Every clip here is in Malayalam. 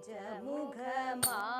ഗജമുഖമാം.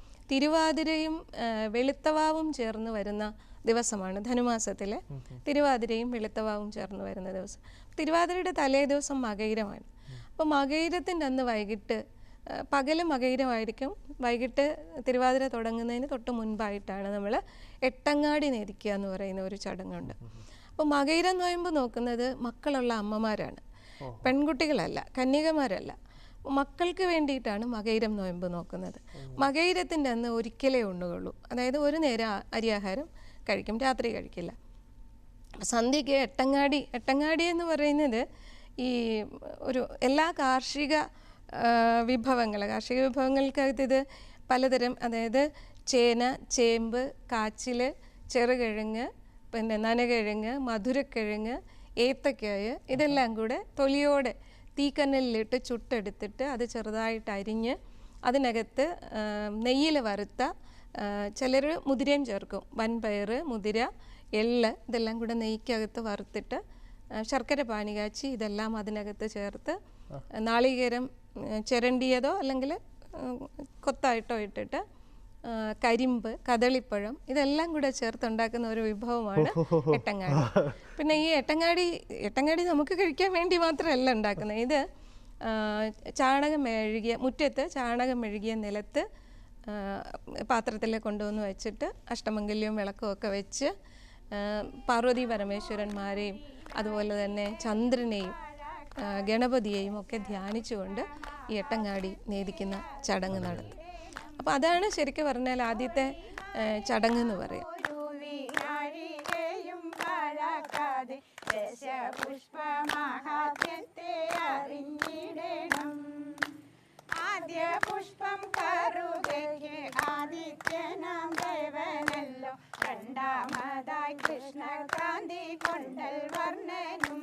തിരുവാതിരയും വെളുത്തവാവും ചേർന്ന് വരുന്ന ദിവസമാണ് ധനുമാസത്തിലെ തിരുവാതിരയും വെളുത്തവാവും ചേർന്ന് വരുന്ന ദിവസം. തിരുവാതിരയുടെ തലേ ദിവസം മകയിരമാണ് അപ്പോൾ മകയിരത്തിന്റെ അന്ന് വൈകിട്ട് പകൽ മകയിരമായിരിക്കും വൈകിട്ട് തിരുവാതിര തുടങ്ങുന്നതിന് തൊട്ട് മുൻപായിട്ടാണ് നമ്മൾ എട്ടങ്ങാടി നേരിക്കുക എന്ന് പറയുന്ന ഒരു ചടങ്ങുണ്ട്. അപ്പോൾ മകയിരം നോയമ്പ് നോക്കുന്നത് മക്കളുള്ള അമ്മമാരാണ്. പെൺകുട്ടികളല്ല കന്യകമാരല്ല. മക്കൾക്ക് വേണ്ടിയിട്ടാണ് മകയിരം നോയമ്പ് നോക്കുന്നത്. മകയിരത്തിന്റെ അന്ന് ഒരിക്കലേ ഉണ്ണുകയുള്ളൂ. അതായത് ഒരു നേരം അരിയാഹാരം കഴിക്കും രാത്രി കഴിക്കില്ല. സന്ധ്യയ്ക്ക് എട്ടങ്ങാടി എട്ടങ്ങാടി എന്ന് പറയുന്നത് ഈ ഒരു എല്ലാ കാർഷിക വിഭവങ്ങൾ കാർഷിക വിഭവങ്ങൾക്കകത്ത് ഇത് പലതരം അതായത് ചേന ചേമ്പ് കാച്ചിൽ ചെറുകിഴങ്ങ് പിന്നെ നനകിഴങ്ങ് മധുരക്കിഴങ്ങ് ഏത്തക്കായ ഇതെല്ലാം കൂടെ തൊലിയോടെ തീക്കനലിലിട്ട് ചുട്ടെടുത്തിട്ട് അത് ചെറുതായിട്ട് അരിഞ്ഞ് അതിനകത്ത് നെയ്യിൽ വറുത്ത ചിലർ മുതിരയും ചേർക്കും. വൻപയർ മുതിര എള്ള് ഇതെല്ലാം കൂടെ നെയ്ക്കകത്ത് വറുത്തിട്ട് ശർക്കര പാനി കാച്ചി ഇതെല്ലാം അതിനകത്ത് ചേർത്ത് നാളികേരം ചിരണ്ടിയതോ അല്ലെങ്കിൽ കൊത്തായിട്ടോ ഇട്ടിട്ട് കരിമ്പ് കദളിപ്പഴം ഇതെല്ലാം കൂടെ ചേർത്തുണ്ടാക്കുന്ന ഒരു വിഭവമാണ് എട്ടങ്ങാടി. പിന്നെ ഈ എട്ടങ്ങാടി എട്ടങ്ങാടി നമുക്ക് കഴിക്കാൻ വേണ്ടി മാത്രമല്ല ഉണ്ടാക്കുന്നത്. ഇത് ചാണകം മെഴുകിയ മുറ്റത്ത് ചാണകം മെഴുകിയ നിലത്ത് പാത്രത്തിൽ കൊണ്ടുവന്ന് വെച്ചിട്ട് അഷ്ടമംഗല്യവും വിളക്കും ഒക്കെ വെച്ച് പാർവതി പരമേശ്വരന്മാരെയും അതുപോലെ തന്നെ ചന്ദ്രനെയും ഗണപതിയെയും ഒക്കെ ധ്യാനിച്ചുകൊണ്ട് ഈ എട്ടങ്ങാടി നേദിക്കുന്ന ചടങ്ങ് നടത്തും. അപ്പോൾ അതാണ് ശരിക്കും പറഞ്ഞാൽ ആദ്യത്തെ ചടങ്ങ് എന്ന് പറയും ും. അറിഞ്ഞിടണം. ആദ്യ പുഷ്പം കൃഷ്ണകാന്തി കൊണ്ടൽ വർണനും.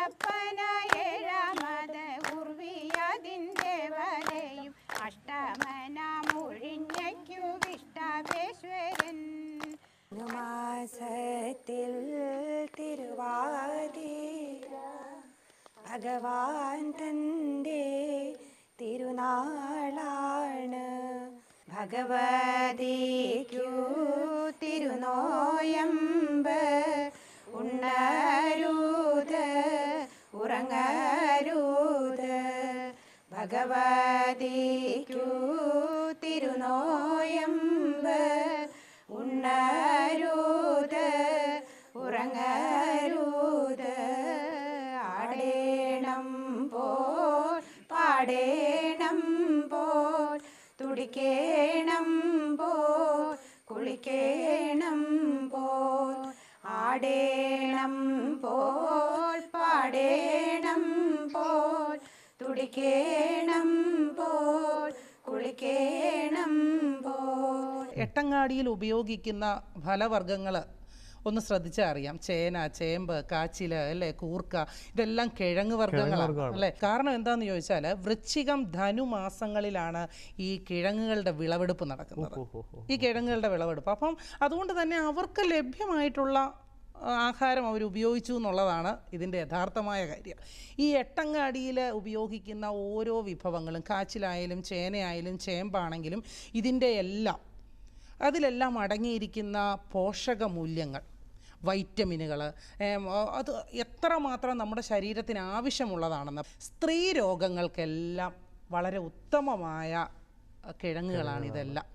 നീലപ്പന ഏഴാമത് ഉർവിയതിന്റെ വലയും അഷ്ടമന മുഴിഞ്ഞയ്ക്കു വിഷ്ടാപേശ്വരൻ. മാസത്തിൽ തിരുവാതി ഭഗവാൻ തന്റെ തിരുനാളാണ്. ഭഗവതിക്കു തിരുനോയമ്പ് ഉണ്ണരുത് ഭഗവതിക്കു തിരുനോയമ്പ് ഉണ്ണരുത് ഉറങ്ങരുത്. ആടേണം പോൽ പാടേണം പോൽ തുടിക്കേണം പോൽ കുളിക്കേണം പോൽ. ആടേണം പോൽ പാടേണം തുടിക്കേണം പോൽ കുളിക്കേണം പോൽ. എട്ടങ്ങാടിയിൽ ഉപയോഗിക്കുന്ന ഫലവർഗങ്ങൾ ഒന്ന് ശ്രദ്ധിച്ചാൽ അറിയാം. ചേന ചേമ്പ് കാച്ചിൽ അല്ലെ കൂർക്ക ഇതെല്ലാം കിഴങ്ങ് വർഗങ്ങളാണ് അല്ലെ? കാരണം എന്താണെന്ന് ചോദിച്ചാൽ വൃശ്ചികം ധനു മാസങ്ങളിലാണ് ഈ കിഴങ്ങുകളുടെ വിളവെടുപ്പ് നടക്കുന്നത്. ഈ കിഴങ്ങുകളുടെ വിളവെടുപ്പ്. അപ്പം അതുകൊണ്ട് തന്നെ അവർക്ക് ലഭ്യമായിട്ടുള്ള ആഹാരം അവർ ഉപയോഗിച്ചു എന്നുള്ളതാണ് ഇതിന്റെ യഥാർത്ഥമായ കാര്യം. ഈ എട്ടങ്ങാടിയിൽ ഉപയോഗിക്കുന്ന ഓരോ വിഭവങ്ങളും കാച്ചിലായാലും ചേനയായാലും ചേമ്പാണെങ്കിലും ഇതിന്റെ എല്ലാം അതിലെല്ലാം അടങ്ങിയിരിക്കുന്ന പോഷക മൂല്യങ്ങൾ വൈറ്റമിനുകൾ അത് എത്രമാത്രം നമ്മുടെ ശരീരത്തിന് ആവശ്യമുള്ളതാണെന്ന്. സ്ത്രീ രോഗങ്ങൾക്കെല്ലാം വളരെ ഉത്തമമായ കിഴങ്ങുകളാണ് ഇതെല്ലാം.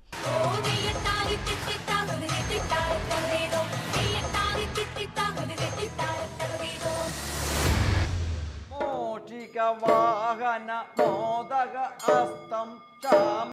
వాహన మోదగ హస్తం చామ